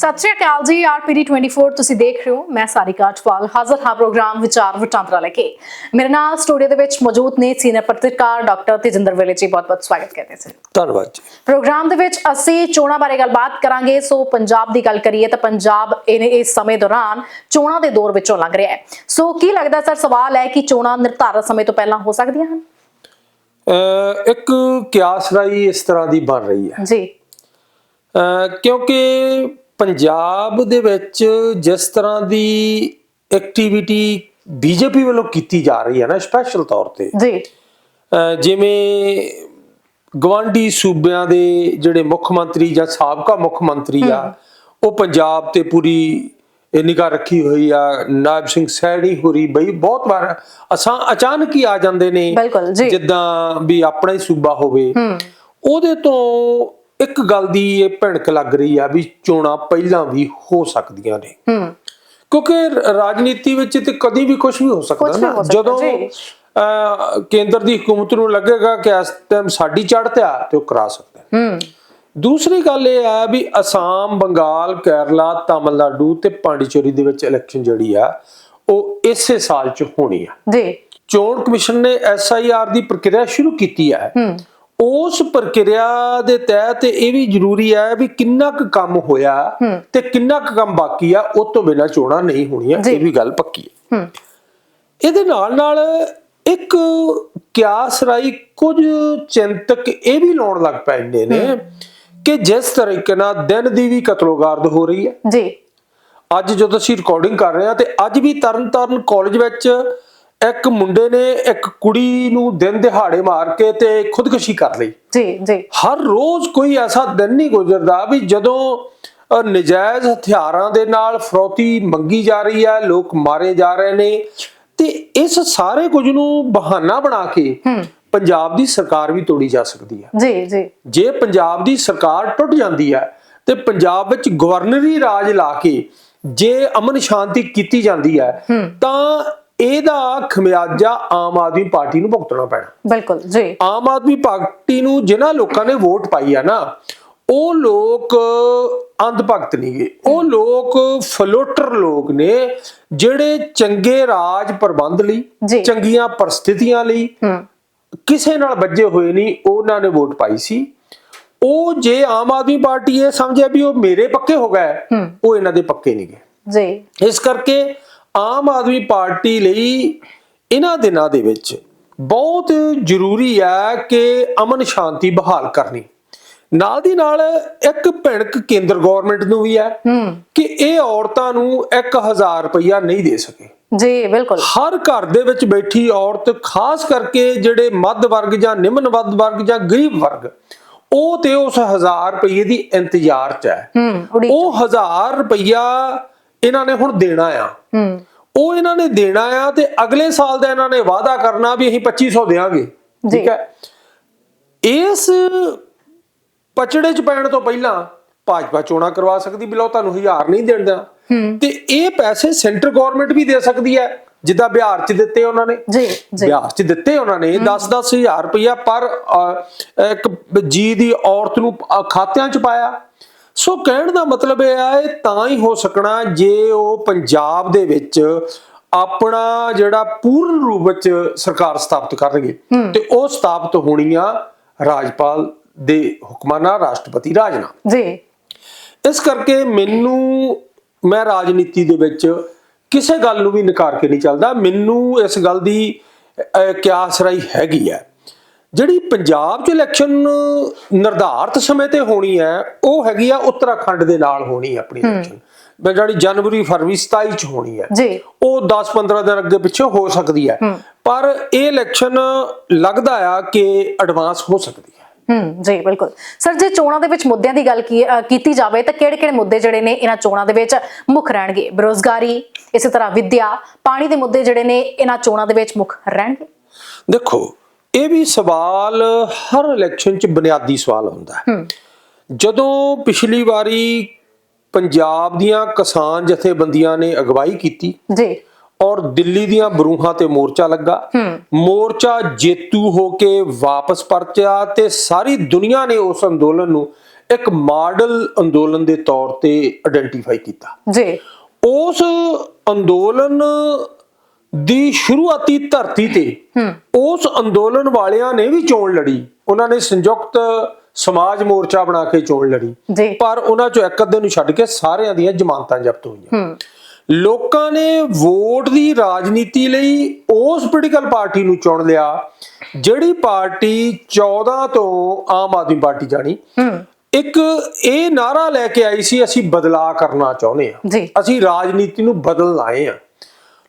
ਸਤਿ ਸ਼੍ਰੀ ਅਕਾਲ ਜੀ ਆਰਪੀਡੀ 24 ਤੁਸੀਂ ਦੇਖ ਰਹੇ ਹੋ ਮੈਂ ਸਾਰਿਕਾ ਅਟਵਾਲ ਹਾਜ਼ਰ ਹਾਂ ਪ੍ਰੋਗਰਾਮ ਵਿਚਾਰ ਵਟਾਂਦਰਾ ਲੈ ਕੇ। ਮੇਰੇ ਨਾਲ ਸਟੂਡੀਓ ਦੇ ਵਿੱਚ ਮੌਜੂਦ ਨੇ ਸੀਨੀਅਰ ਪੱਤਰਕਾਰ ਡਾਕਟਰ ਤੇਜਿੰਦਰ ਵੇਲੇ ਜੀ ਬਹੁਤ-ਬਹੁਤ ਸਵਾਗਤ ਕਰਦੇ ਹਾਂ ਧੰਨਵਾਦ ਜੀ। ਪ੍ਰੋਗਰਾਮ ਦੇ ਵਿੱਚ ਅਸੀਂ ਚੋਣਾਂ ਬਾਰੇ ਗੱਲਬਾਤ ਕਰਾਂਗੇ ਸੋ ਪੰਜਾਬ ਦੀ ਗੱਲ ਕਰੀਏ ਤਾਂ ਪੰਜਾਬ ਇਹਨੇ ਇਸ ਸਮੇਂ ਦੌਰਾਨ ਚੋਣਾਂ ਦੇ ਦੌਰ ਵਿੱਚੋਂ ਲੰਘ ਰਿਹਾ ਹੈ। ਸੋ ਕੀ ਲੱਗਦਾ ਸਰ ਸਵਾਲ ਹੈ ਕਿ ਚੋਣਾਂ ਨਿਰਧਾਰਤ ਸਮੇਂ ਤੋਂ ਪਹਿਲਾਂ ਹੋ ਸਕਦੀਆਂ ਹਨ? ਇੱਕ ਕਿਆਸ ਰਾਈ ਇਸ ਤਰ੍ਹਾਂ ਦੀ ਬਣ ਰਹੀ ਹੈ। ਜੀ। ਕਿਉਂਕਿ ਪੰਜਾਬ ਦੇ ਵਿੱਚ ਜਿਸ ਤਰ੍ਹਾਂ ਦੀ ਐਕਟੀਵਿਟੀ ਬੀਜੇਪੀ ਵੱਲੋਂ ਕੀਤੀ ਜਾ ਰਹੀ ਹੈ ਨਾ ਸਪੈਸ਼ਲ ਤੌਰ ਤੇ। ਜੀ। ਜਿਵੇਂ ਗਵਾਂਡੀ ਸੂਬਿਆਂ ਦੇ ਜਿਹੜੇ ਮੁੱਖ ਮੰਤਰੀ ਜਾਂ ਸਾਬਕਾ ਮੁੱਖ ਮੰਤਰੀ ਆ ਉਹ ਪੰਜਾਬ ਤੇ ਪੂਰੀ ਨਿਗਾਹ ਰੱਖੀ ਹੋਈ ਆ ਨਾਇਬ ਸਿੰਘ ਸੈਣੀ ਹੋਰੀ ਬਈ ਬਹੁਤ ਵਾਰ ਅਸਾਂ ਅਚਾਨਕ ਹੀ ਆ ਜਾਂਦੇ ਨੇ ਜਿੱਦਾਂ ਵੀ ਆਪਣਾ ਹੀ ਸੂਬਾ ਹੋਵੇ। ਉਹਦੇ ਤੋਂ ਇੱਕ ਗੱਲ ਦੀ ਇਹ ਭਿਣਕ ਲੱਗ ਰਹੀ ਆ ਵੀ ਚੋਣਾਂ ਪਹਿਲਾਂ ਵੀ ਹੋ ਸਕਦੀਆਂ ਨੇ। ਹੂੰ। ਕਿਉਂਕਿ ਰਾਜਨੀਤੀ ਵਿੱਚ ਤੇ ਕਦੀ ਵੀ ਕੁਝ ਵੀ ਹੋ ਸਕਦਾ ਨਾ। ਜਦੋਂ ਕੇਂਦਰ ਦੀ ਹਕੂਮਤ ਨੂੰ ਲੱਗੇਗਾ ਕਿ ਇਸ ਟਾਈਮ ਸਾਡੀ ਚੜ੍ਹਤੇ ਆ ਤੇ ਉਹ ਕਰਾ ਸਕਦੇ। ਹੂੰ। ਦੂਸਰੀ ਗੱਲ ਇਹ ਹੈ ਵੀ ਅਸਾਮ ਬੰਗਾਲ ਕੇਰਲਾ ਤਾਮਿਲਨਾਡੂ ਤੇ ਪਾਂਡੀਚੇਰੀ ਦੇ ਵਿੱਚ ਇਲੈਕਸ਼ਨ ਜਿਹੜੀ ਆ ਉਹ ਇਸੇ ਸਾਲ ਚ ਹੋਣੀ ਆ। ਜੀ। ਚੋਣ ਕਮਿਸ਼ਨ ਨੇ ਐਸਆਈਆਰ ਦੀ ਪ੍ਰਕਿਰਿਆ ਸ਼ੁਰੂ ਕੀਤੀ ਹੂੰ। ਉਸ ਪ੍ਰਕਿਰਿਆ ਦੇ ਤਹਿਤ ਇਹ ਵੀ ਜ਼ਰੂਰੀ ਹੈ ਵੀ ਕਿੰਨਾ ਕੁ ਕੰਮ ਹੋਇਆ ਤੇ ਕਿੰਨਾ ਕੁ ਕੰਮ ਬਾਕੀ ਆ ਉਹ ਤੋਂ ਬਿਨਾਂ ਚੋਣਾਂ ਨਹੀਂ ਹੋਣੀਆਂ। ਇਹ ਵੀ ਗੱਲ ਪੱਕੀ ਹੈ ਹੂੰ। ਇਹਦੇ ਨਾਲ ਨਾਲ ਇੱਕ ਕਿਆਸ ਰਾਈ ਕੁਝ ਚਿੰਤਕ ਇਹ ਵੀ ਲਾਉਣ ਲੱਗ ਪੈਂਦੇ ਨੇ ਕਿ ਜਿਸ ਤਰੀਕੇ ਨਾਲ ਦਿਨ ਦੀ ਵੀ ਕਤਲੋਗਾਰਦ ਹੋ ਰਹੀ ਹੈ ਜੀ। ਅੱਜ ਜਦੋਂ ਅਸੀਂ ਰਿਕਾਰਡਿੰਗ ਕਰ ਰਹੇ ਹਾਂ ਤੇ ਅੱਜ ਵੀ ਤਰਨਤਾਰਨ ਕਾਲਜ ਵਿੱਚ ਇੱਕ ਮੁੰਡੇ ਨੇ ਇੱਕ ਕੁੜੀ ਨੂੰ ਦਿਨ ਦਿਹਾੜੇ ਮਾਰ ਕੇ ਤੇ ਖੁਦਕੁਸ਼ੀ ਕਰ ਲਈ। ਜੀ ਜੀ। ਹਰ ਰੋਜ਼ ਕੋਈ ਐਸਾ ਦਿਨ ਨਹੀਂ ਗੁਜ਼ਰਦਾ ਵੀ ਜਦੋਂ ਨਜਾਇਜ਼ ਹਥਿਆਰਾਂ ਦੇ ਨਾਲ ਫਰੋਤੀ ਮੰਗੀ ਜਾ ਰਹੀ ਹੈ ਲੋਕ ਮਾਰੇ ਜਾ ਰਹੇ ਨੇ। ਤੇ ਇਸ ਸਾਰੇ ਕੁਝ ਨੂੰ ਬਹਾਨਾ ਬਣਾ ਕੇ ਪੰਜਾਬ ਦੀ ਸਰਕਾਰ ਵੀ ਤੋੜੀ ਜਾ ਸਕਦੀ ਹੈ। ਜੀ ਜੀ। ਜੇ ਪੰਜਾਬ ਦੀ ਸਰਕਾਰ ਟੁੱਟ ਜਾਂਦੀ ਹੈ ਤੇ ਪੰਜਾਬ ਵਿੱਚ ਗਵਰਨਰੀ ਰਾਜ ਲਾ ਕੇ ਜੇ ਅਮਨ ਸ਼ਾਂਤੀ ਕੀਤੀ ਜਾਂਦੀ ਹੈ। ਤਾਂ ਇਹਦਾ ਖਮਿਆਜਾ ਆਮ ਆਦਮੀ ਪਾਰਟੀ ਨੂੰ ਭੁਗਤਣਾ ਪੈਣਾ। ਬਿਲਕੁਲ ਜੀ। ਆਮ ਆਦਮੀ ਪਾਰਟੀ ਨੂੰ ਜਿਨ੍ਹਾਂ ਲੋਕਾਂ ਨੇ ਵੋਟ ਪਾਈ ਆ ਨਾ ਉਹ ਲੋਕ ਅੰਧ ਭਗਤ ਨਹੀਂਗੇ ਉਹ ਲੋਕ ਫਲੋਟਰ ਲੋਕ ਨੇ ਜਿਹੜੇ ਚੰਗੇ ਰਾਜ ਪ੍ਰਬੰਧ ਲਈ। ਚੰਗੀਆਂ ਪਰਿਸਥਿਤੀਆਂ ਲਈ ਕਿਸੇ ਨਾਲ ਵੱਜੇ ਹੋਏ ਨਹੀਂ ਉਹਨਾਂ ਨੇ ਵੋਟ ਪਾਈ ਸੀ। ਉਹ ਜੇ ਆਮ ਆਦਮੀ ਪਾਰਟੀ ਇਹ ਸਮਝਿਆ ਵੀ ਉਹ ਮੇਰੇ ਪੱਕੇ ਹੋ ਗਏ ਉਹ ਇਹਨਾਂ ਦੇ ਪੱਕੇ ਨਹੀਂ ਗਏ। ਜੀ। ਇਸ ਕਰਕੇ ਆਮ ਆਦਮੀ ਪਾਰਟੀ ਲਈ ਇਹਨਾਂ ਦਿਨਾਂ ਦੇ ਵਿੱਚ ਬਹੁਤ ਜ਼ਰੂਰੀ ਹੈ ਕਿ ਅਮਨ ਸ਼ਾਂਤੀ ਬਹਾਲ ਕਰਨੀ। ਨਾਲ ਦੀ ਨਾਲ ਇੱਕ ਭਿਣਕ ਕੇਂਦਰ ਗਵਰਨਮੈਂਟ ਨੂੰ ਵੀ ਹੈ ਕਿ ਇਹ ਔਰਤਾਂ ਨੂੰ 1000 ਰੁਪਇਆ ਨਹੀਂ ਦੇ ਸਕੇ। ਜੀ ਬਿਲਕੁਲ। ਹਰ ਘਰ ਦੇ ਵਿੱਚ ਬੈਠੀ ਔਰਤ ਖਾਸ ਕਰਕੇ ਜਿਹੜੇ ਮੱਧ ਵਰਗ ਜਾਂ ਨਿਮਨ ਮੱਧ ਵਰਗ ਜਾਂ ਗਰੀਬ ਵਰਗ ਉਹ ਤੇ ਉਸ 1000 ਰੁਪਏ ਦੀ ਇੰਤਜ਼ਾਰ 'ਚ ਹੈ। ਉਹ 1000 ਰੁਪਇਆ ਇਹਨਾਂ ਨੇ ਹੁਣ ਦੇਣਾ ਆ। ਹੂੰ। ਉਹ ਇਹਨਾਂ ਨੇ ਦੇਣਾ ਆ ਤੇ ਅਗਲੇ ਸਾਲ ਦਾ ਇਹਨਾਂ ਨੇ ਵਾਅਦਾ ਕਰਨਾ ਵੀ ਅਸੀਂ 2500 ਦੇਵਾਂਗੇ। ਠੀਕ ਹੈ? ਇਸ ਪਚੜੇ ਚ ਪੈਣ ਤੋਂ ਪਹਿਲਾਂ ਭਾਜਪਾ ਚੋਣਾਂ ਕਰਵਾ ਸਕਦੀ ਬਿਲੋ ਤੁਹਾਨੂੰ 1000 ਨਹੀਂ ਦੇਣਾ ਤੇ ਇਹ ਪੈਸੇ ਸੈਂਟਰ ਗਵਰਨਮੈਂਟ ਵੀ ਦੇ ਸਕਦੀ ਹੈ ਜਿੱਦਾਂ ਬਿਹਾਰ ਚ ਦਿੱਤੇ ਉਹਨਾਂ ਨੇ। ਜੀ ਜੀ। ਬਿਹਾਰ ਚ ਦਿੱਤੇ ਉਹਨਾਂ ਨੇ 10-10 ਹਜ਼ਾਰ ਰੁਪਇਆ ਪਰ ਇੱਕ ਜੀ ਦੀ ਔਰਤ ਨੂੰ ਖਾਤਿਆਂ ਚ ਪਾਇਆ। ਸੋ ਕਹਿਣ ਦਾ ਮਤਲਬ ਇਹ ਹੈ ਇਹ ਤਾਂ ਹੀ ਹੋ ਸਕਣਾ ਜੇ ਉਹ ਪੰਜਾਬ ਦੇ ਵਿੱਚ ਆਪਣਾ ਜਿਹੜਾ ਪੂਰਨ ਰੂਪ ਵਿੱਚ ਸਰਕਾਰ ਸਥਾਪਿਤ ਕਰਨਗੇ। ਤੇ ਉਹ ਸਥਾਪਿਤ ਹੋਣੀ ਆ ਰਾਜਪਾਲ ਦੇ ਹੁਕਮਾਂ ਨਾਲ ਰਾਸ਼ਟਰਪਤੀ ਰਾਜ ਨਾਲ ਜੀ। ਇਸ ਕਰਕੇ ਮੈਨੂੰ ਮੈਂ ਰਾਜਨੀਤੀ ਦੇ ਵਿੱਚ ਕਿਸੇ ਗੱਲ ਨੂੰ ਵੀ ਨਕਾਰ ਕੇ ਨਹੀਂ ਚੱਲਦਾ। ਮੈਨੂੰ ਇਸ ਗੱਲ ਦੀ ਅਹ, ਕਿਆਸ ਰਾਈ ਹੈਗੀ ਹੈ। ਜਿਹੜੀ ਪੰਜਾਬ 'ਚ ਇਲੈਕਸ਼ਨ ਨਿਰਧਾਰਤ ਸਮੇਂ ਤੇ ਹੋਣੀ ਹੈ ਉਹ ਹੈਗੀ ਆ ਉੱਤਰਾਖੰਡ ਦੇ ਨਾਲ ਹੋਣੀ ਹੈ ਆਪਣੀ ਇਲੈਕਸ਼ਨ ਮੈਂ ਜਿਹੜੀ ਜਨਵਰੀ ਫਰਵਰੀ 27 ਚ ਹੋਣੀ ਹੈ। ਜੀ। ਉਹ 10-15 ਦਿਨ ਅੱਗੇ ਪਿੱਛੇ ਹੋ ਸਕਦੀ ਹੈ। ਪਰ ਇਹ ਇਲੈਕਸ਼ਨ ਲੱਗਦਾ ਆ ਕਿ ਐਡਵਾਂਸ ਹੋ ਸਕਦੀ ਹੈ। ਹੂੰ ਜੀ ਬਿਲਕੁਲ। ਸਰ ਜੇ ਚੋਣਾਂ ਦੇ ਵਿੱਚ ਮੁੱਦਿਆਂ ਦੀ ਗੱਲ ਕੀਤੀ ਜਾਵੇ ਤਾਂ ਕਿਹੜੇ-ਕਿਹੜੇ ਮੁੱਦੇ ਜਿਹੜੇ ਨੇ ਇਹਨਾਂ ਚੋਣਾਂ ਦੇ ਵਿੱਚ ਮੁੱਖ ਰਹਿਣਗੇ? ਬੇਰੋਜ਼ਗਾਰੀ ਇਸੇ ਤਰ੍ਹਾਂ ਵਿੱਦਿਆ ਪਾਣੀ ਦੇ ਮੁੱਦੇ ਜਿਹੜੇ ਨੇ ਇਹਨਾਂ ਚੋਣਾਂ ਦੇ ਵਿੱਚ ਮੁੱਖ ਰਹਿਣਗੇ? ਦੇਖੋ ਇਹ ਵੀ ਸਵਾਲ ਹਰ ਇਲੈਕਸ਼ਨ 'ਚ ਬੁਨਿਆਦੀ ਸਵਾਲ ਹੁੰਦਾ ਹੈ। ਜਦੋਂ ਪਿਛਲੀ ਵਾਰੀ ਪੰਜਾਬ ਦੀਆਂ ਕਿਸਾਨ ਜਥੇਬੰਦੀਆਂ ਨੇ ਅਗਵਾਈ ਕੀਤੀ ਜੀ। ਔਰ ਦਿੱਲੀ ਦੀਆਂ ਬਰੂਹਾਂ ਤੇ ਮੋਰਚਾ ਲੱਗਾ ਮੋਰਚਾ ਜੇਤੂ ਹੋ ਕੇ ਵਾਪਸ ਪਰਤਿਆ ਤੇ ਸਾਰੀ ਦੁਨੀਆ ਨੇ ਉਸ ਅੰਦੋਲਨ ਨੂੰ ਇੱਕ ਮਾਡਲ ਅੰਦੋਲਨ ਦੇ ਤੌਰ ਤੇ ਆਇਡੈਂਟੀਫਾਈ ਕੀਤਾ। ਜੀ। ਉਸ ਅੰਦੋਲਨ ਦੀ ਸ਼ੁਰੂਆਤੀ ਧਰਤੀ ਤੇ ਉਸ ਅੰਦੋਲਨ ਵਾਲਿਆਂ ਨੇ ਵੀ ਚੋਣ ਲੜੀ। ਉਹਨਾਂ ਨੇ ਸੰਯੁਕਤ ਸਮਾਜ ਮੋਰਚਾ ਬਣਾ ਕੇ ਚੋਣ ਲੜੀ। ਪਰ ਉਹਨਾਂ ਚੋਂ ਇੱਕ ਅੱਧੇ ਨੂੰ ਛੱਡ ਕੇ ਸਾਰਿਆਂ ਦੀਆਂ ਜ਼ਮਾਨਤਾਂ ਜ਼ਬਤ ਹੋਈਆਂ। ਲੋਕਾਂ ਨੇ ਵੋਟ ਦੀ ਰਾਜਨੀਤੀ ਲਈ ਉਸ ਪੋਲੀਟੀਕਲ ਪਾਰਟੀ ਨੂੰ ਚੁਣ ਲਿਆ ਜਿਹੜੀ ਪਾਰਟੀ 14 ਤੋਂ ਆਮ ਆਦਮੀ ਪਾਰਟੀ ਜਾਣੀ। ਇੱਕ ਇਹ ਨਾਰਾ ਲੈ ਕੇ ਆਈ ਸੀ ਅਸੀਂ ਬਦਲਾਅ ਕਰਨਾ ਚਾਹੁੰਦੇ ਹਾਂ। ਜੀ। ਅਸੀਂ ਰਾਜਨੀਤੀ ਨੂੰ ਬਦਲਣ ਆਏ ਆ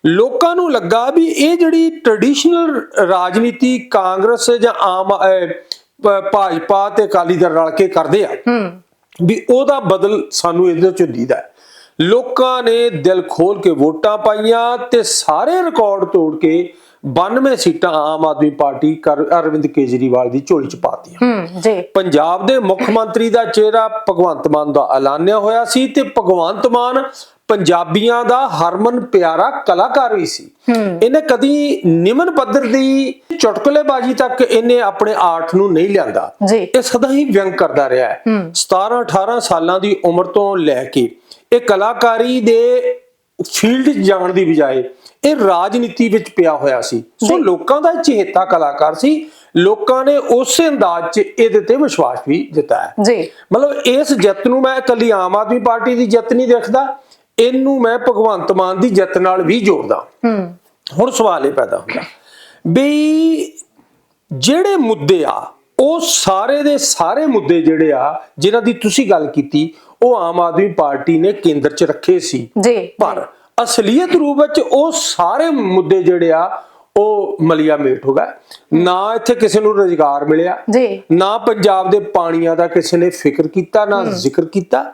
ਲੋਕਾਂ ਨੂੰ ਲੱਗਾ ਵੀ ਇਹ ਜਿਹੜੀ ਟ੍ਰੈਡੀਸ਼ਨਲ ਰਾਜਨੀਤੀ ਕਾਂਗਰਸ ਜਾਂ ਆਮ ਭਾਜਪਾ ਤੇ ਅਕਾਲੀ ਦਲ ਰਲ ਕੇ ਕਰਦੇ ਆ ਵੀ ਉਹਦਾ ਬਦਲ ਸਾਨੂੰ ਇਹਦੇ ਚੋਂ ਦੀਦਾ। ਲੋਕਾਂ ਨੇ ਦਿਲ ਖੋਲ ਕੇ ਵੋਟਾਂ ਪਾਈਆਂ ਤੇ ਸਾਰੇ ਰਿਕਾਰਡ ਤੋੜ ਕੇ 92 ਸੀਟਾਂ ਆਮ ਆਦਮੀ ਪਾਰਟੀ ਅਰਵਿੰਦ ਕੇਜਰੀਵਾਲ ਦੀ ਝੋਲੀ ਚ ਪਾਤੀਆਂ। ਹੂੰ ਜੀ। ਪੰਜਾਬ ਦੇ ਮੁੱਖ ਮੰਤਰੀ ਦਾ ਚਿਹਰਾ ਭਗਵੰਤ ਮਾਨ ਦਾ ਐਲਾਨਿਆ ਹੋਇਆ ਸੀ ਤੇ ਭਗਵੰਤ ਮਾਨ ਪੰਜਾਬੀਆਂ ਦਾ ਹਰਮਨ ਪਿਆਰਾ ਕਲਾਕਾਰ ਵੀ ਸੀ। ਇਹਨੇ ਕਦੀ ਨਿਮਨ ਪੱਧਰ ਦੀ ਚੁਟਕਲੇਬਾਜ਼ੀ ਤੱਕ ਇਹਨੇ ਆਪਣੇ ਆਰਟ ਨੂੰ ਨਹੀਂ ਲਿਆਂਦਾ। ਇਹ ਸਦਾ ਹੀ ਵਿਅੰਗ ਕਰਦਾ ਰਿਹਾ ਹੈ। 17 18 ਸਾਲਾਂ ਦੀ ਉਮਰ ਤੋਂ ਲੈ ਕੇ ਇਹ ਕਲਾਕਾਰੀ ਦੇ ਫੀਲਡ ਜਾਣ ਦੀ ਬਜਾਏ ਇਹ ਰਾਜਨੀਤੀ ਵਿੱਚ ਪਿਆ ਹੋਇਆ ਸੀ। ਸੋ ਲੋਕਾਂ ਦਾ ਚਹੇਤਾ ਕਲਾਕਾਰ ਸੀ। ਲੋਕਾਂ ਨੇ ਉਸੇ ਅੰਦਾਜ਼ 'ਚ ਇਹਦੇ ਤੇ ਵਿਸ਼ਵਾਸ ਵੀ ਜਤਾਇਆ ਜੀ। ਮਤਲਬ ਇਸ ਜਿੱਤ ਨੂੰ ਮੈਂ ਇਕੱਲੀ ਆਮ ਆਦਮੀ ਪਾਰਟੀ ਦੀ ਜਿੱਤ ਨਹੀਂ ਦੇਖਦਾ ਇਹਨੂੰ ਮੈਂ ਭਗਵੰਤ ਮਾਨ ਦੀ ਜਿੱਤ ਨਾਲ ਵੀ ਜੋੜਦਾ। ਹੂੰ। ਹੁਣ ਸਵਾਲ ਇਹ ਪੈਦਾ ਹੁੰਦਾ ਵੀ ਜਿਹੜੇ ਮੁੱਦੇ ਆ ਉਹ ਸਾਰੇ ਦੇ ਸਾਰੇ ਮੁੱਦੇ ਜਿਹੜੇ ਆ ਜਿਨ੍ਹਾਂ ਦੀ ਤੁਸੀਂ ਗੱਲ ਕੀਤੀ ਉਹ ਆਮ ਆਦਮੀ ਪਾਰਟੀ ਨੇ ਕੇਂਦਰ 'ਚ ਰੱਖੇ ਸੀ। ਜੀ। ਪਰ ਅਸਲੀਅਤ ਰੂਪ ਵਿੱਚ ਉਹ ਸਾਰੇ ਮੁੱਦੇ ਜਿਹੜੇ ਆ ਉਹ ਮਲੀਆ ਮੇਟ ਹੋ ਗਏ। ਨਾ ਇੱਥੇ ਕਿਸੇ ਨੂੰ ਰੋਜ਼ਗਾਰ ਮਿਲਿਆ ਜੀ। ਨਾ ਪੰਜਾਬ ਦੇ ਪਾਣੀਆਂ ਦਾ ਕਿਸੇ ਨੇ ਫਿਕਰ ਕੀਤਾ ਨਾ ਜ਼ਿਕਰ ਕੀਤਾ।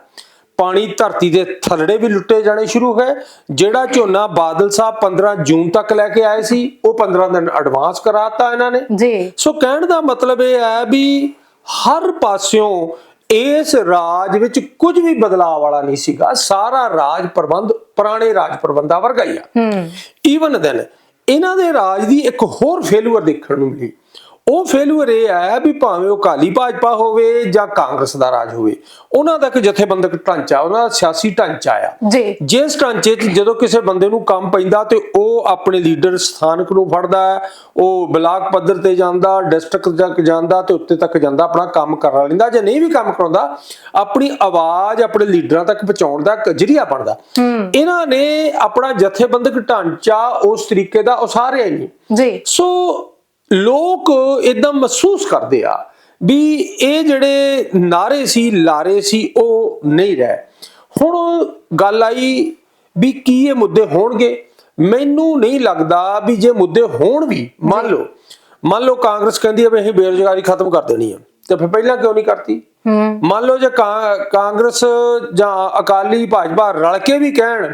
ਪਾਣੀ ਧਰਤੀ ਦੇ ਥੱਲੜੇ ਵੀ ਲੁੱਟੇ ਜਾਣੇ ਸ਼ੁਰੂ ਹੋਏ ਜਿਹੜਾ ਝੋਨਾ ਬਾਦਲ ਸਾਹਿਬ 15 ਜੂਨ ਤੱਕ ਲੈ ਕੇ ਆਏ ਸੀ ਉਹ 15 ਦਿਨ ਐਡਵਾਂਸ ਕਰਾਤਾ ਇਹਨਾਂ ਨੇ। ਜੀ। ਸੋ ਕਹਿਣ ਦਾ ਮਤਲਬ ਇਹ ਹੈ ਵੀ ਹਰ ਪਾਸਿਓਂ ਇਸ ਰਾਜ ਵਿੱਚ ਕੁਝ ਵੀ ਬਦਲਾਅ ਵਾਲਾ ਨਹੀਂ ਸੀਗਾ। ਸਾਰਾ ਰਾਜ ਪ੍ਰਬੰਧ ਪੁਰਾਣੇ ਰਾਜ ਪ੍ਰਬੰਧਾਂ ਵਰਗਾ ਹੀ ਆ। ਹੂੰ। ਈਵਨ ਦੈਨ ਇਹਨਾਂ ਦੇ ਰਾਜ ਦੀ ਇੱਕ ਹੋਰ ਫੇਲੂਅਰ ਦੇਖਣ ਨੂੰ ਮਿਲੀ। ਉਹ ਫੇਲੂਅਰ ਇਹ ਹੈ ਵੀ ਭਾਵੇਂ ਉਹ ਕਾਲੀ ਭਾਜਪਾ ਹੋਵੇ ਜਾਂ ਕਾਂਗਰਸ ਦਾ ਰਾਜ ਹੋਵੇ ਉਹਨਾਂ ਦਾ ਇੱਕ ਜਥੇਬੰਦਕ ਢਾਂਚਾ ਉਹਨਾਂ ਦਾ ਸਿਆਸੀ ਢਾਂਚਾ ਆ। ਜੀ। ਜਿਸ ਢਾਂਚੇ 'ਚ ਜਦੋਂ ਕਿਸੇ ਬੰਦੇ ਨੂੰ ਕੰਮ ਪੈਂਦਾ ਤੇ ਉਹ ਆਪਣੇ ਲੀਡਰ ਸਥਾਨਕ ਨੂੰ ਫੜਦਾ ਉਹ ਬਲਾਕ ਪੱਧਰ ਤੇ ਜਾਂਦਾ ਡਿਸਟ੍ਰਿਕਟ ਤੱਕ ਜਾਂਦਾ ਤੇ ਉੱਤੇ ਤੱਕ ਜਾਂਦਾ ਆਪਣਾ ਕੰਮ ਕਰਾ ਲੈਂਦਾ ਜੇ ਨਹੀਂ ਵੀ ਕੰਮ ਕਰਾਉਂਦਾ ਆਪਣੀ ਆਵਾਜ਼ ਆਪਣੇ ਲੀਡਰਾਂ ਤੱਕ ਪਹੁੰਚਾਉਣ ਦਾ ਜਰੀਆ ਬਣਦਾ। ਇਹਨਾਂ ਨੇ ਆਪਣਾ ਜਥੇਬੰਦਕ ਢਾਂਚਾ ਉਸ ਤਰੀਕੇ ਦਾ ਉਸਾਰਿਆ ਨਹੀਂ। ਜੀ। ਸੋ ਲੋਕ ਇਦਾਂ ਮਹਿਸੂਸ ਕਰਦੇ ਆ ਵੀ ਇਹ ਜਿਹੜੇ ਨਾਰੇ ਸੀ ਲਾਰੇ ਸੀ ਉਹ ਨਹੀਂ ਰਹੇ। ਹੁਣ ਗੱਲ ਆਈ ਵੀ ਕੀ ਇਹ ਮੁੱਦੇ ਹੋਣਗੇ? ਮੈਨੂੰ ਨਹੀਂ ਲੱਗਦਾ ਵੀ ਜੇ ਮੁੱਦੇ ਹੋਣ ਵੀ ਮੰਨ ਲਓ ਮੰਨ ਲਓ ਕਾਂਗਰਸ ਕਹਿੰਦੀ ਹੈ ਵੀ ਅਸੀਂ ਬੇਰੁਜ਼ਗਾਰੀ ਖਤਮ ਕਰ ਦੇਣੀ ਹੈ ਤੇ ਫਿਰ ਪਹਿਲਾਂ ਕਿਉਂ ਨਹੀਂ ਕਰਤੀ? ਮੰਨ ਲਓ ਜੇ ਕਾਂਗਰਸ ਜਾਂ ਅਕਾਲੀ ਭਾਜਪਾ ਰਲ ਕੇ ਵੀ ਕਹਿਣ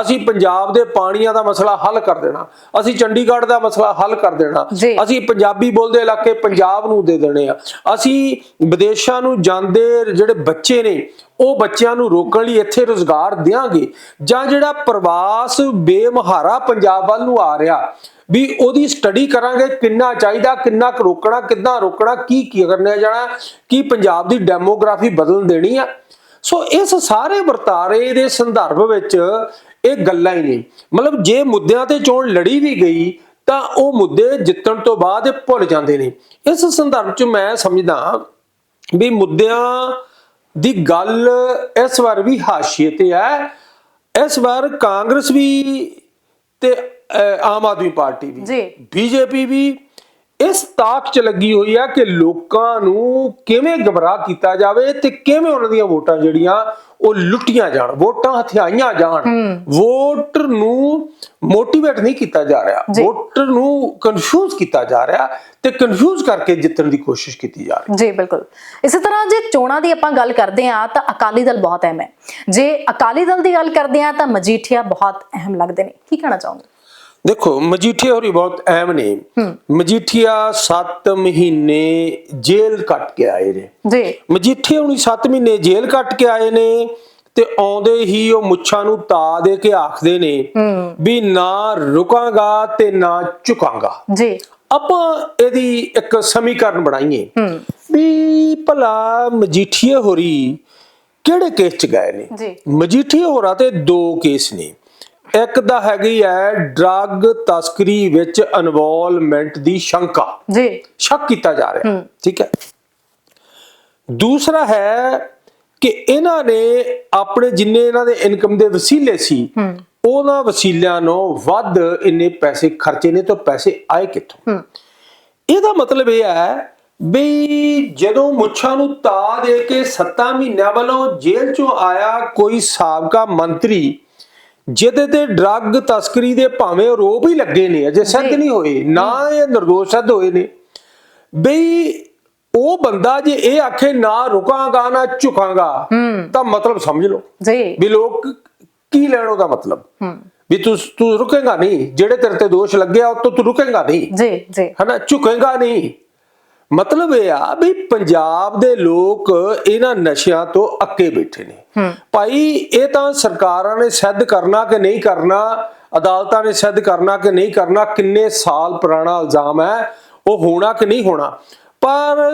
ਅਸੀਂ ਪੰਜਾਬ ਦੇ ਪਾਣੀਆਂ ਦਾ ਮਸਲਾ ਹੱਲ ਕਰ ਦੇਣਾ। ਅਸੀਂ ਚੰਡੀਗੜ੍ਹ ਦਾ ਮਸਲਾ ਹੱਲ ਕਰ ਦੇਣਾ। ਅਸੀਂ ਪੰਜਾਬੀ ਬੋਲਦੇ ਇਲਾਕੇ ਪੰਜਾਬ ਨੂੰ ਦੇ ਦੇਣੇ ਆ। ਅਸੀਂ ਵਿਦੇਸ਼ਾਂ ਨੂੰ ਜਾਂਦੇ ਜਿਹੜੇ ਬੱਚੇ ਨੇ ਉਹ ਬੱਚਿਆਂ ਨੂੰ ਰੋਕਣ ਲਈ ਇੱਥੇ ਰੋਜ਼ਗਾਰ ਦੇਾਂਗੇ ਜਾਂ ਜਿਹੜਾ ਪ੍ਰਵਾਸ ਬੇਮਹਾਰਾ ਪੰਜਾਬ ਵੱਲ ਨੂੰ ਆ ਰਿਹਾ ਵੀ ਉਹਦੀ ਸਟੱਡੀ ਕਰਾਂਗੇ ਕਿੰਨਾ ਚਾਹੀਦਾ ਕਿੰਨਾ ਕੁ ਰੋਕਣਾ ਕਿੱਦਾਂ ਰੋਕਣਾ ਕੀ ਕੀ ਕਰਨਾ ਜਾਣਾ ਕੀ ਪੰਜਾਬ ਦੀ ਡੈਮੋਗ੍ਰਾਫੀ ਬਦਲ ਦੇਣੀ ਆ। ਸੋ ਇਸ ਸਾਰੇ ਵਰਤਾਰੇ ਦੇ ਸੰਦਰਭ ਵਿੱਚ ਇਹ ਗੱਲਾਂ ਹੀ ਨਹੀਂ। ਮਤਲਬ ਜੇ ਮੁੱਦਿਆਂ ਤੇ ਚੋਣ ਲੜੀ ਵੀ ਗਈ ਤਾਂ ਉਹ ਮੁੱਦੇ ਜਿੱਤਣ ਤੋਂ ਬਾਅਦ ਭੁੱਲ ਜਾਂਦੇ ਨੇ। ਇਸ ਸੰਦਰਭ 'ਚ ਮੈਂ ਸਮਝਦਾ ਵੀ ਮੁੱਦਿਆਂ ਦੀ ਗੱਲ ਇਸ ਵਾਰ ਵੀ ਹਾਸ਼ੀਏ ਤੇ ਹੈ। ਇਸ ਵਾਰ ਕਾਂਗਰਸ ਵੀ ਤੇ ਆਮ ਆਦਮੀ ਪਾਰਟੀ ਵੀ। ਜੀ। ਬੀਜੇਪੀ ਵੀ ਇਸ ਤਾਕ 'ਚ ਲੱਗੀ ਹੋਈ ਆ ਕਿ ਲੋਕਾਂ ਨੂੰ ਕਿਵੇਂ ਗਮਰਾਹ ਕੀਤਾ ਜਾਵੇ ਤੇ ਕਿਵੇਂ ਉਹਨਾਂ ਦੀਆਂ ਵੋਟਾਂ ਜਿਹੜੀਆਂ ਉਹ ਲੁੱਟੀਆਂ ਜਾਣ ਵੋਟਾਂ ਹਥਿਆਈਆਂ ਜਾਣ। ਵੋਟਰ ਨੂੰ ਮੋਟੀਵੇਟ ਨਹੀਂ ਕੀਤਾ ਜਾ ਰਿਹਾ। ਵੋਟਰ ਨੂੰ ਕਨਫਿਊਜ਼ ਕੀਤਾ ਜਾ ਰਿਹਾ ਤੇ ਕਨਫਿਊਜ਼ ਕਰਕੇ ਜਿੱਤਣ ਦੀ ਕੋਸ਼ਿਸ਼ ਕੀਤੀ ਜਾ ਰਹੀ। ਜੀ ਬਿਲਕੁਲ। ਇਸੇ ਤਰ੍ਹਾਂ ਜੇ ਚੋਣਾਂ ਦੀ ਆਪਾਂ ਗੱਲ ਕਰਦੇ ਹਾਂ ਤਾਂ ਅਕਾਲੀ ਦਲ ਬਹੁਤ ਅਹਿਮ ਹੈ। ਜੇ ਅਕਾਲੀ ਦਲ ਦੀ ਗੱਲ ਕਰਦੇ ਹਾਂ ਤਾਂ ਮਜੀਠੀਆ ਬਹੁਤ ਅਹਿਮ ਲੱਗਦੇ ਨੇ। ਕੀ ਕਹਿਣਾ ਚਾਹੋਗੇ? ਦੇਖੋ ਮਜੀਠੀਆ ਹੋਰੀ ਬਹੁਤ ਅਹਿਮ ਨੇ। ਮਜੀਠੀਆ 7 ਮਹੀਨੇ ਜੇਲ੍ਹ ਕੱਟ ਕੇ ਆਏ ਨੇ। ਜੀ। ਮਜੀਠੀਆ ਹੁਣੀ 7 ਮਹੀਨੇ ਜੇਲ੍ਹ ਕੱਟ ਕੇ ਆਏ ਨੇ ਤੇ ਆਉਂਦੇ ਹੀ ਉਹ ਮੁੱਛਾਂ ਨੂੰ ਤਾ ਦੇ ਕੇ ਆਖਦੇ ਨੇ ਵੀ ਨਾ ਰੁਕਾਂਗਾ ਤੇ ਨਾ ਝੁਕਾਂਗਾ। ਜੀ। ਆਪਾਂ ਇਹਦੀ ਇੱਕ ਸਮੀਕਰਨ ਬਣਾਈਏ। ਵੀ ਭਲਾ ਸਵਾਲ ਆ ਮਜੀਠੀਏ ਹੋਰੀ ਕਿਹੜੇ ਕੇਸ ਚ ਗਏ ਨੇ? ਜੀ। ਮਜੀਠੀਏ ਹੋਰਾਂ ਤੇ ਦੋ ਕੇਸ ਨੇ। ਇੱਕ ਦਾ ਹੈਗੀ ਹੈ ਡਰੱਗ ਤਸਕਰੀ ਵਿੱਚ ਇਨਵੋਲਵਮੈਂਟ ਦੀ ਸ਼ੰਕਾ। ਜੀ। ਸ਼ੱਕ ਕੀਤਾ ਜਾ ਰਿਹਾ। ਠੀਕ ਹੈ। ਦੂਸਰਾ ਹੈ ਕਿ ਇਹਨਾਂ ਨੇ ਆਪਣੇ ਜਿੰਨੇ ਇਹਨਾਂ ਦੇ ਇਨਕਮ ਦੇ ਵਸੀਲੇ ਸੀ ਉਹਨਾਂ ਵਸੀਲਿਆਂ ਨੂੰ ਵੱਧ ਇੰਨੇ ਪੈਸੇ ਖਰਚੇ ਨੇ ਤਾਂ ਪੈਸੇ ਆਏ ਕਿੱਥੋਂ? ਇਹਦਾ ਮਤਲਬ ਇਹ ਹੈ ਵੀ ਜਦੋਂ ਮੁੱਛਾਂ ਨੂੰ ਤਾ ਦੇ ਕੇ 7 ਮਹੀਨਿਆਂ ਵੱਲੋਂ ਜੇਲ੍ਹ ਚੋਂ ਆਇਆ ਕੋਈ ਸਾਬਕਾ ਮੰਤਰੀ ਜਿਹਦੇ ਤੇ ਡਰੱਗ ਤਸਕਰੀ ਦੇ ਭਾਵੇਂ ਆਰੋਪ ਹੀ ਲੱਗੇ ਨੇ ਅਜੇ ਸਿੱਧ ਨਹੀਂ ਹੋਏ ਨਾ ਇਹ ਨਿਰਦੋਸ਼ ਸਿੱਧ ਹੋਏ ਨੇ। ਬਈ ਉਹ ਬੰਦਾ ਜੇ ਇਹ ਆਖੇ ਨਾ ਰੁਕਾਂਗਾ ਨਾ ਝੁਕਾਂਗਾ ਤਾਂ ਮਤਲਬ ਸਮਝ ਲਓ। ਜੀ। ਵੀ ਲੋਕ ਕੀ ਲੈਣ ਉਹਦਾ ਮਤਲਬ? ਵੀ ਤੂੰ ਤੂੰ ਰੁਕੇਗਾ ਨਹੀਂ ਜਿਹੜੇ ਤੇਰੇ ਤੇ ਦੋਸ਼ ਲੱਗਿਆ ਉਹ ਤੋਂ ਤੂੰ ਰੁਕੇਗਾ ਨਹੀਂ। ਜੀ ਜੀ। ਹਨਾ? ਝੁਕੇਗਾ ਨਹੀਂ। ਮਤਲਬ ਇਹ ਆ ਵੀ ਪੰਜਾਬ ਦੇ ਲੋਕ ਇਹਨਾਂ ਨਸ਼ਿਆਂ ਤੋਂ ਅੱਕੇ ਬੈਠੇ ਨੇ। ਭਾਈ ਇਹ ਤਾਂ ਸਰਕਾਰਾਂ ਨੇ ਸਿੱਧ ਕਰਨਾ ਕਿ ਨਹੀਂ ਕਰਨਾ ਅਦਾਲਤਾਂ ਨੇ ਸਿੱਧ ਕਰਨਾ ਕਿ ਨਹੀਂ ਕਰਨਾ ਕਿੰਨੇ ਸਾਲ ਪੁਰਾਣਾ ਇਲਜ਼ਾਮ ਹੈ ਉਹ ਹੋਣਾ ਕਿ ਨਹੀਂ ਹੋਣਾ। ਪਰ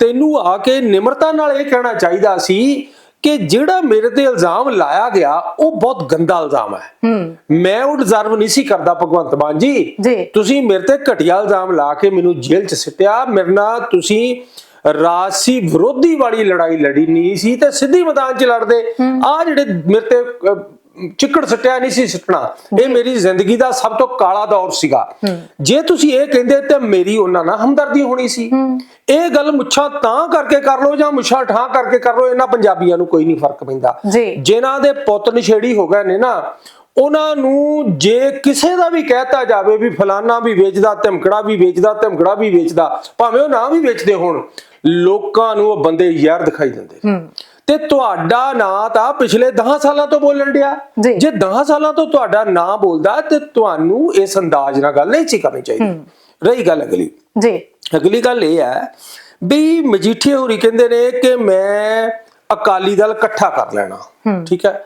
ਤੈਨੂੰ ਆ ਕੇ ਨਿਮਰਤਾ ਨਾਲ ਇਹ ਕਹਿਣਾ ਚਾਹੀਦਾ ਸੀ ਕਿ ਜਿਹੜਾ ਮੇਰੇ ਤੇ ਇਲਜ਼ਾਮ ਲਾਇਆ ਗਿਆ ਉਹ ਬਹੁਤ ਗੰਦਾ ਇਲਜ਼ਾਮ ਹੈ। ਮੈਂ ਉਹ ਡਿਜ਼ਰਵ ਨਹੀਂ ਸੀ ਕਰਦਾ ਭਗਵੰਤ ਮਾਨ ਜੀ। ਤੁਸੀਂ ਮੇਰੇ ਤੇ ਘਟੀਆ ਇਲਜ਼ਾਮ ਲਾ ਕੇ ਮੈਨੂੰ ਜੇਲ੍ਹ 'ਚ ਸਿੱਟਿਆ। ਮੇਰੇ ਨਾਲ ਤੁਸੀਂ ਰਾਜਸੀ ਵਿਰੋਧੀ ਵਾਲੀ ਲੜਾਈ ਲੜੀ ਨਹੀਂ ਸੀ ਤੇ ਸਿੱਧੀ ਮੈਦਾਨ 'ਚ ਲੜਦੇ। ਆ ਜਿਹੜੇ ਮੇਰੇ ਤੇ ਚਿੱਕੜ ਸੱਟਿਆ ਨਹੀਂ ਸੀ ਸਿੱਟਣਾ। ਇਹ ਮੇਰੀ ਜ਼ਿੰਦਗੀ ਦਾ ਸਭ ਤੋਂ ਕਾਲਾ ਦੌਰ ਸੀਗਾ। ਜੇ ਤੁਸੀਂ ਇਹ ਕਹਿੰਦੇ ਤੇ ਮੇਰੀ ਉਹਨਾਂ ਨਾਲ ਹਮਦਰਦੀ ਹੋਣੀ ਸੀ। ਇਹ ਗੱਲ ਮੁੱਛਾਂ ਤਾਂ ਕਰਕੇ ਕਰ ਲੋ ਜਾਂ ਮੁੱਛਾਂ ਠਾਂ ਕਰਕੇ ਕਰ ਲੋ ਇਹਨਾਂ ਪੰਜਾਬੀਆਂ ਨੂੰ ਕੋਈ ਨਹੀਂ ਫ਼ਰਕ ਪੈਂਦਾ। ਜਿਨ੍ਹਾਂ ਦੇ ਪੁੱਤ ਨਸ਼ੇੜੀ ਹੋ ਗਏ ਨੇ ਨਾ ਉਹਨਾਂ ਨੂੰ ਜੇ ਕਿਸੇ ਦਾ ਵੀ ਕਹਿਤਾ ਜਾਵੇ ਵੀ ਫਲਾਨਾ ਵੀ ਵੇਚਦਾ ਧਮਕੜਾ ਵੀ ਵੇਚਦਾ ਧਮਕੜਾ ਵੀ ਵੇਚਦਾ ਭਾਵੇਂ ਉਹ ਨਾ ਵੀ ਵੇਚਦੇ ਹੋਣ ਲੋਕਾਂ ਨੂੰ ਉਹ ਬੰਦੇ ਯਾਰ ਦਿਖਾਈ ਦਿੰਦੇ ਤੇ ਤੁਹਾਡਾ ਨਾਂ ਤਾਂ ਪਿਛਲੇ 10 ਸਾਲਾਂ ਤੋਂ ਬੋਲਣ ਡਿਆ। ਜੀ। ਜੇ 10 ਸਾਲਾਂ ਤੋਂ ਤੁਹਾਡਾ ਨਾਂ ਬੋਲਦਾ ਤੇ ਤੁਹਾਨੂੰ ਇਸ ਅੰਦਾਜ਼ ਨਾਲ ਗੱਲ ਨਹੀਂ ਸੀ ਕਰਨੀ ਚਾਹੀਦੀ। ਰਹੀ ਗੱਲ ਅਗਲੀ। ਜੀ। ਅਗਲੀ ਗੱਲ ਇਹ ਹੈ ਵੀ ਮਜੀਠੀਆ ਹੋਰੀ ਕਹਿੰਦੇ ਨੇ ਕਿ ਮੈਂ ਅਕਾਲੀ ਦਲ ਇਕੱਠਾ ਕਰ ਲੈਣਾ। ਠੀਕ ਹੈ।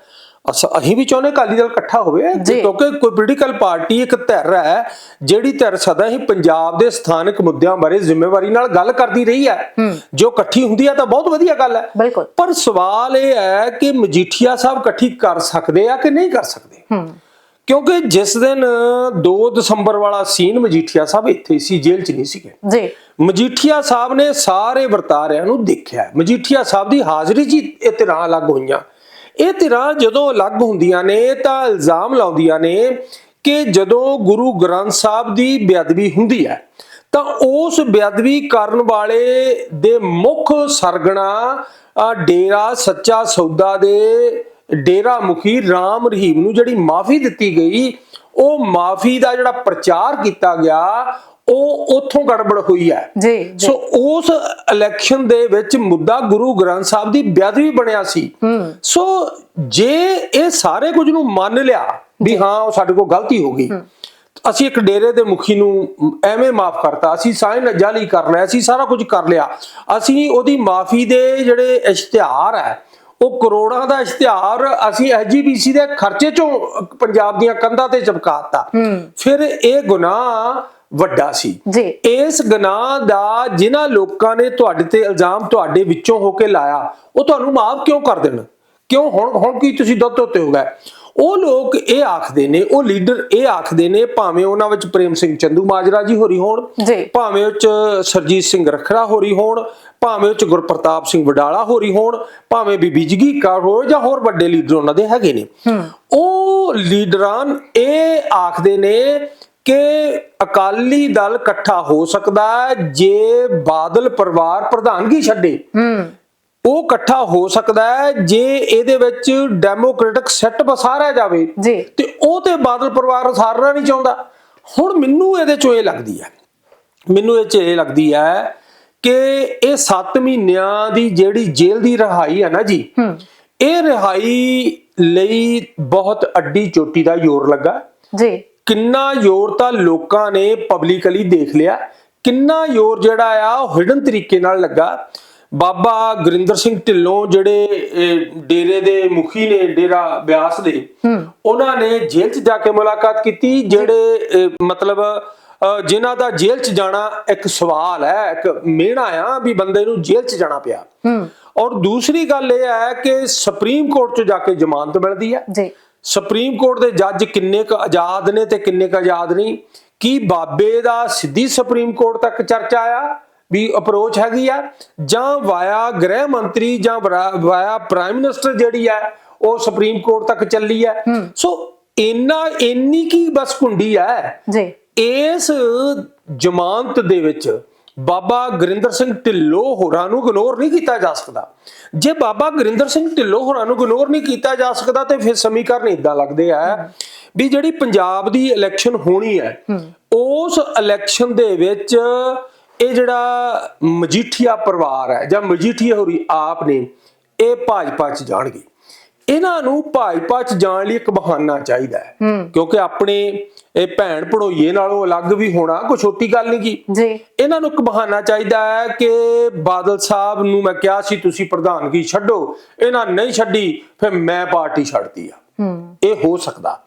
ਅਸ ਅਸੀਂ ਵੀ ਚਾਹੁੰਦੇ ਅਕਾਲੀ ਦਲ ਇਕੱਠਾ ਹੋਵੇ। ਕਿਉਂਕਿ ਕੋਈ ਪੋਲੀਟੀਕਲ ਪਾਰਟੀ ਇੱਕ ਧਿਰ ਹੈ ਜਿਹੜੀ ਧਿਰ ਸਦਾ ਹੀ ਪੰਜਾਬ ਦੇ ਸਥਾਨਕ ਮੁੱਦਿਆਂ ਬਾਰੇ ਜ਼ਿੰਮੇਵਾਰੀ ਨਾਲ ਗੱਲ ਕਰਦੀ ਰਹੀ ਹੈ। ਜੋ ਇਕੱਠੀ ਹੁੰਦੀ ਹੈ ਤਾਂ ਬਹੁਤ ਵਧੀਆ ਗੱਲ ਹੈ। ਪਰ ਸਵਾਲ ਇਹ ਹੈ ਕਿ ਮਜੀਠੀਆ ਸਾਹਿਬ ਇਕੱਠੀ ਕਰ ਸਕਦੇ ਆ ਕਿ ਨਹੀਂ ਕਰ ਸਕਦੇ? ਕਿਉਂਕਿ ਜਿਸ ਦਿਨ 2 ਦਸੰਬਰ ਵਾਲਾ ਸੀਨ ਮਜੀਠੀਆ ਸਾਹਿਬ ਇੱਥੇ ਸੀ ਜੇਲ੍ਹ 'ਚ ਨਹੀਂ ਸੀਗੇ। ਜੀ। ਮਜੀਠੀਆ ਸਾਹਿਬ ਨੇ ਸਾਰੇ ਵਰਤਾਰਿਆਂ ਨੂੰ ਦੇਖਿਆ। ਮਜੀਠੀਆ ਸਾਹਿਬ ਦੀ ਹਾਜ਼ਰੀ 'ਚ ਧਿਰਾਂ ਅਲੱਗ ਹੋਈਆਂ। ਇਹ ਧਿਰਾਂ ਜਦੋਂ ਅਲੱਗ ਹੁੰਦੀਆਂ ਨੇ ਤਾਂ ਇਲਜ਼ਾਮ ਲਾਉਂਦੀਆਂ ਨੇ ਕਿ ਜਦੋਂ ਗੁਰੂ ਗ੍ਰੰਥ ਸਾਹਿਬ ਦੀ ਬੇਅਦਬੀ ਹੁੰਦੀ ਹੈ, ਤਾਂ ਉਸ ਬੇਅਦਬੀ ਕਰਨ ਵਾਲੇ ਦੇ ਮੁੱਖ ਸਰਗਣਾ ਡੇਰਾ ਸੱਚਾ ਸੌਦਾ ਦੇ ਡੇਰਾ ਮੁਖੀ ਰਾਮ ਰਹੀਮ ਨੂੰ ਜਿਹੜੀ ਮਾਫੀ ਦਿੱਤੀ ਗਈ ਉਹ ਮਾਫੀ ਦਾ ਜਿਹੜਾ ਪ੍ਰਚਾਰ ਕੀਤਾ ਗਿਆ ਉਹ ਉੱਥੋਂ ਗੜਬੜ ਹੋਈ ਹੈ। ਜੀ ਸੋ ਉਸ ਇਲੈਕਸ਼ਨ ਦੇ ਵਿੱਚ ਮੁੱਦਾ ਗੁਰੂ ਗ੍ਰੰਥ ਸਾਹਿਬ ਦੀ ਬੇਅਦਬੀ ਬਣਿਆ ਸੀ। ਸੋ ਜੇ ਇਹ ਸਾਰੇ ਕੁਝ ਨੂੰ ਮੰਨ ਲਿਆ ਵੀ ਹਾਂ ਉਹ ਸਾਡੇ ਕੋਲ ਗਲਤੀ ਹੋ ਗਈ ਅਸੀਂ ਇੱਕ ਡੇਰੇ ਦੇ ਮੁਖੀ ਨੂੰ ਐਵੇਂ ਮਾਫ ਕਰਤਾ ਅਸੀਂ ਸਾਇਨ ਜਾਲੀ ਕਰ ਲਿਆ ਅਸੀਂ ਸਾਰਾ ਕੁਝ ਕਰ ਲਿਆ ਅਸੀਂ ਉਹਦੀ ਮਾਫੀ ਦੇ ਜਿਹੜੇ ਇਸ਼ਤਿਹਾਰ ਹੈ ਉਹ ਕਰੋੜਾਂ ਦਾ ਇਸ਼ਤਿਹਾਰ ਅਸੀਂ ਐਸਜੀਬੀਸੀ ਦੇ ਖਰਚੇ ਚੋਂ ਪੰਜਾਬ ਦੀਆਂ ਕੰਧਾਂ ਤੇ ਚਪਕਾਤਾ ਫਿਰ ਇਹ ਗੁਨਾਹ ਵੱਡਾ ਸੀ। ਇਸ ਗੁਨਾਹ ਦਾ ਜਿਨ੍ਹਾਂ ਲੋਕਾਂ ਨੇ ਤੁਹਾਡੇ ਤੇ ਇਲਜ਼ਾਮ ਤੁਹਾਡੇ ਵਿੱਚੋਂ ਹੋ ਕੇ ਲਾਇਆ ਉਹ ਤੁਹਾਨੂੰ ਮਾਫ ਕਿਉਂ ਕਰ ਦੇਣ? ਕਿਉਂ ਹੁਣ ਹੁਣ ਕੀ ਤੁਸੀਂ ਦੁੱਧ ਉੱਤੇ ਹੋ ਗਏ ਉਹ ਲੋਕ ਇਹ ਆਖਦੇ ਨੇ ਉਹ ਲੀਡਰ ਇਹ ਆਖਦੇ ਨੇ ਭਾਵੇਂ ਉਹਨਾਂ ਵਿੱਚ ਪ੍ਰੇਮ ਸਿੰਘ ਚੰਦੂ ਮਾਜਰਾ ਜੀ ਹੋਰੀ ਹੋਣ ਭਾਵੇਂ ਉਹ ਚ ਸਰਜੀਤ ਸਿੰਘ ਰਖੜਾ ਹੋਰੀ ਹੋਣ ਭਾਵੇਂ ਉਹ ਚ ਗੁਰਪ੍ਰਤਾਪ ਸਿੰਘ ਵਡਾਲਾ ਹੋਰੀ ਹੋਣ ਭਾਵੇਂ ਬੀਬੀ ਜਗੀ ਕੌਰ ਹੋਵੇ ਜਾਂ ਹੋਰ ਵੱਡੇ ਲੀਡਰ ਉਹਨਾਂ ਦੇ ਹੈਗੇ ਨੇ। ਉਹ ਲੀਡਰਾਂ ਇਹ ਆਖਦੇ ਨੇ ਕਿ ਅਕਾਲੀ ਦਲ ਇਕੱਠਾ ਹੋ ਸਕਦਾ ਹੈ ਜੇ ਬਾਦਲ ਪਰਿਵਾਰ ਪ੍ਰਧਾਨਗੀ ਛੱਡੇ। ਹੂੰ। ਉਹ ਇਕੱਠਾ ਹੋ ਸਕਦਾ ਹੈ ਜੇ ਇਹਦੇ ਵਿੱਚ ਡੈਮੋਕ੍ਰੈਟਿਕ ਸੈੱਟ ਬਸਾਰਿਆ ਜਾਵੇ। ਜੀ। ਤੇ ਉਹ ਤੇ ਬਾਦਲ ਪਰਿਵਾਰ ਸਾਰਨਾ ਨਹੀਂ ਚਾਹੁੰਦਾ। ਹੁਣ ਮੈਨੂੰ ਇਹਦੇ ਚੋਂ ਇਹ ਲੱਗਦੀ ਹੈ। ਮੈਨੂੰ ਇਹ ਚ ਲੱਗਦੀ ਹੈ ਕਿ ਇਹ 7 ਮਹੀਨਿਆਂ ਦੀ ਜਿਹੜੀ ਜੇਲ੍ਹ ਦੀ ਰਿਹਾਈ ਹੈ ਨਾ ਜੀ ਇਹ ਰਿਹਾਈ ਲਈ ਬਹੁਤ ਅੱਡੀ ਚੋਟੀ ਦਾ ਜ਼ੋਰ ਲੱਗਾ। ਜੀ। ਕਿੰਨਾ ਜ਼ੋਰ ਤਾਂ ਲੋਕਾਂ ਨੇ ਪਬਲਿਕਲੀ ਦੇਖ ਲਿਆ। ਕਿੰਨਾ ਜ਼ੋਰ ਜਿਹੜਾ ਆ ਹਿਡਨ ਤਰੀਕੇ ਨਾਲ ਲੱਗਾ। ਬਾਬਾ ਗੁਰਿੰਦਰ ਸਿੰਘ ਢਿੱਲੋਂ ਜਿਹੜੇ ਡੇਰੇ ਦੇ ਮੁਖੀ ਨੇ ਡੇਰਾ ਬਿਆਸ ਦੇ ਉਹਨਾਂ ਨੇ ਜੇਲ੍ਹ 'ਚ ਜਾ ਕੇ ਮੁਲਾਕਾਤ ਕੀਤੀ ਜਿਹੜੇ ਮਤਲਬ ਜਿਨ੍ਹਾਂ ਦਾ ਜੇਲ੍ਹ 'ਚ ਜਾਣਾ ਇੱਕ ਸਵਾਲ ਹੈ ਇੱਕ ਮਿਹਣਾ ਆ ਵੀ ਬੰਦੇ ਨੂੰ ਜੇਲ੍ਹ 'ਚ ਜਾਣਾ ਪਿਆ। ਔਰ ਦੂਸਰੀ ਗੱਲ ਇਹ ਹੈ ਕਿ ਸੁਪਰੀਮ ਕੋਰਟ 'ਚ ਜਾ ਕੇ ਜ਼ਮਾਨਤ ਮਿਲਦੀ ਹੈ। ਜੀ। ਸੁਪਰੀਮ ਕੋਰਟ ਦੇ ਜੱਜ ਕਿੰਨੇ ਕੁ ਆਜ਼ਾਦ ਨੇ ਤੇ ਕਿੰਨੇ ਕੁ ਆਜ਼ਾਦ ਨਹੀਂ। ਕੀ ਬਾਬੇ ਦਾ ਸਿੱਧੀ ਸੁਪਰੀਮ ਕੋਰਟ ਤੱਕ ਚਰਚਾ ਆ? ਵੀ ਅਪਰੋਚ ਹੈਗੀ ਆ ਜਾਂ ਵਾਇਆ ਗ੍ਰਹਿ ਮੰਤਰੀ ਜਾਂ ਵਾਇਆ ਪ੍ਰਾਈਮ ਮਿਨਿਸਟਰ ਜਿਹੜੀ ਆ ਉਹ ਸੁਪਰੀਮ ਕੋਰਟ ਤੱਕ ਚੱਲੀ ਆ। ਸੋ ਇੰਨਾ ਇੰਨੀ ਕੀ ਬਸ ਕੁੰਡੀ ਹੈ ਜੀ। ਇਸ ਜ਼ਮਾਨਤ ਦੇ ਵਿੱਚ ਬਾਬਾ ਗੁਰਿੰਦਰ ਸਿੰਘ ਢਿੱਲੋਂ ਹੋਰਾਂ ਨੂੰ ਇਗਨੋਰ ਨਹੀਂ ਕੀਤਾ ਜਾ ਸਕਦਾ। ਜੇ ਬਾਬਾ ਗੁਰਿੰਦਰ ਸਿੰਘ ਢਿੱਲੋਂ ਹੋਰਾਂ ਨੂੰ ਇਗਨੋਰ ਨਹੀਂ ਕੀਤਾ ਜਾ ਸਕਦਾ ਤੇ ਫਿਰ ਸਮੀਕਰਨ ਇਦਾਂ ਲੱਗਦੇ ਆ ਵੀ ਜਿਹੜੀ ਪੰਜਾਬ ਦੀ ਇਲੈਕਸ਼ਨ ਹੋਣੀ ਹੈ ਉਸ ਇਲੈਕਸ਼ਨ ਦੇ ਵਿੱਚ ਇਹ ਜਿਹੜਾ ਮਜੀਠੀਆ ਪਰਿਵਾਰ ਹੈ ਜਾਂ ਮਜੀਠੀਆ ਹੋਰੀ ਆਪ ਨੇ ਇਹ ਭਾਜਪਾ ਚ ਜਾਣਗੇ। ਇਹਨਾਂ ਨੂੰ ਭਾਜਪਾ ਚ ਜਾਣ ਲਈ ਇੱਕ ਬਹਾਨਾ ਚਾਹੀਦਾ ਹੈ। ਕਿਉਂਕਿ ਆਪਣੇ ਇਹ ਭੈਣ ਭੜੋਈਏ ਨਾਲੋਂ ਅਲੱਗ ਵੀ ਹੋਣਾ ਕੋਈ ਛੋਟੀ ਗੱਲ ਨਹੀਂ ਕੀ ਜੀ। ਇਹਨਾਂ ਨੂੰ ਇੱਕ ਬਹਾਨਾ ਚਾਹੀਦਾ ਹੈ ਕਿ ਬਾਦਲ ਸਾਹਿਬ ਨੂੰ ਮੈਂ ਕਿਹਾ ਸੀ ਤੁਸੀਂ ਪ੍ਰਧਾਨਗੀ ਛੱਡੋ। ਇਹਨਾਂ ਨਹੀਂ ਛੱਡੀ ਫਿਰ ਮੈਂ ਪਾਰਟੀ ਛੱਡਦੀ ਆ। ਇਹ ਹੋ ਸਕਦਾ।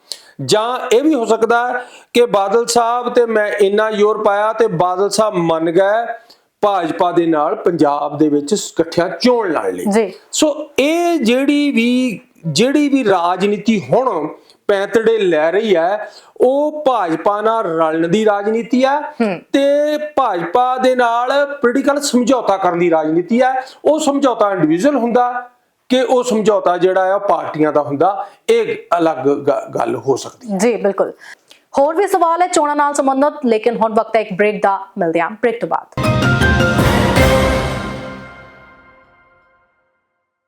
ਜਾਂ ਇਹ ਵੀ ਹੋ ਸਕਦਾ ਕਿ ਬਾਦਲ ਸਾਹਿਬ ਤੇ ਮੈਂ ਇੰਨਾ ਜ਼ੋਰ ਪਾਇਆ ਤੇ ਬਾਦਲ ਸਾਹਿਬ ਮੰਨ ਗਏ ਭਾਜਪਾ ਦੇ ਨਾਲ ਪੰਜਾਬ ਦੇ ਵਿੱਚ ਇਕੱਠਿਆਂ ਚੋਣ ਲੜ ਲਈ। ਜੀ। ਸੋ ਇਹ ਜਿਹੜੀ ਵੀ ਜਿਹੜੀ ਵੀ ਰਾਜਨੀਤੀ ਹੁਣ ਪੈਂਤੜੇ ਲੈ ਰਹੀ ਹੈ ਉਹ ਭਾਜਪਾ ਨਾਲ ਰਲਣ ਦੀ ਰਾਜਨੀਤੀ ਹੈ ਤੇ ਭਾਜਪਾ ਦੇ ਨਾਲ ਪੋਲੀਟੀਕਲ ਸਮਝੌਤਾ ਕਰਨ ਦੀ ਰਾਜਨੀਤੀ ਹੈ। ਉਹ ਸਮਝੌਤਾ ਇੰਡੀਵਿਜੂਅਲ ਹੁੰਦਾ। ਕਿ ਉਹ ਸਮਝੌਤਾ ਜਿਹੜਾ ਆ ਪਾਰਟੀਆਂ ਦਾ ਹੁੰਦਾ, ਇਹ ਅਲੱਗ ਗ- ਗੱਲ ਹੋ ਸਕਦੀ ਹੈ। ਜੀ, ਬਿਲਕੁਲ। ਹੋਰ ਵੀ ਸਵਾਲ ਹੈ ਚੋਣਾਂ ਨਾਲ ਸੰਬੰਧਿਤ, ਲੇਕਿਨ ਹੁਣ ਵਕਤ ਹੈ ਇੱਕ ਬ੍ਰੇਕ ਦਾ। ਮਿਲਦੇ ਹਾਂ ਬ੍ਰੇਕ ਤੋਂ ਬਾਅਦ।